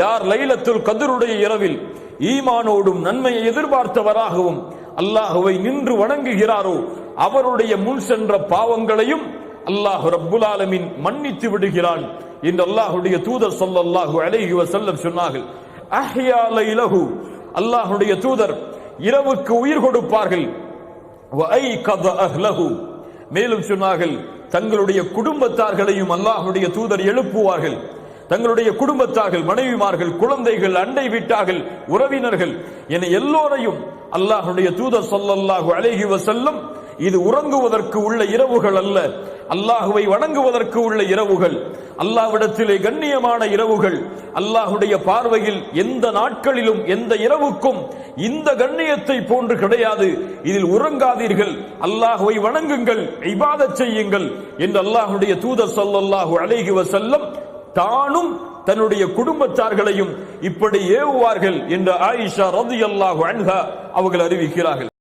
யார் லைலத்துல் கதருடைய இரவில் ஈமானோடும் நன்மையை எதிர்பார்த்தவராகவும் அல்லாஹுவை நின்று வணங்குகிறாரோ அவருடைய முன் சென்ற பாவங்களையும் அல்லாஹ் ரப்புல் ஆலமின் மன்னித்து விடுகிறான் என்று அல்லாஹுடைய தூதர் ஸல்லல்லாஹு அலைஹி வஸல்லம் சொன்னார்கள். அஹ்யா லைலஹு. அல்லாஹுடைய தூதர் இரவுக்கு உயிர் கொடுப்பார்கள். மேலும் சொன்னார்கள் தங்களுடைய குடும்பத்தார்களையும் அல்லாஹுடைய தூதர் எழுப்புவார்கள். தங்களுடைய குடும்பத்தார்கள் மனைவிமார்கள் குழந்தைகள் அண்டை வீட்டார்கள் உறவினர்கள் என எல்லோரையும் அல்லாஹுடைய தூதர் சொல்லல்லாஹு அழகி வஸல்லம் இது உறங்குவதற்கு உள்ள இரவுகள் அல்ல. அல்லாஹுவை வணங்குவதற்கு உள்ள இரவுகள். அல்லாஹ்விடத்திலே கண்ணியமான இரவுகள். அல்லாஹுடைய பார்வையில் எந்த நாட்களிலும் எந்த இரவுக்கும் இந்த கண்ணியத்தை போன்று கிடையாது. இதில் உறங்காதீர்கள். அல்லாஹுவை வணங்குங்கள் இபாதத் செய்யுங்கள் என்று அல்லாஹுடைய தூதர் சொல்லல்லாஹு அழகி வசல்லம் தானும் தன்னுடைய குடும்பத்தார்களையும் இப்படி ஏவுவார்கள் என்று ஆயிஷா ரலியல்லாஹு அன்ஹா அவர்கள் அறிவிக்கிறார்கள்.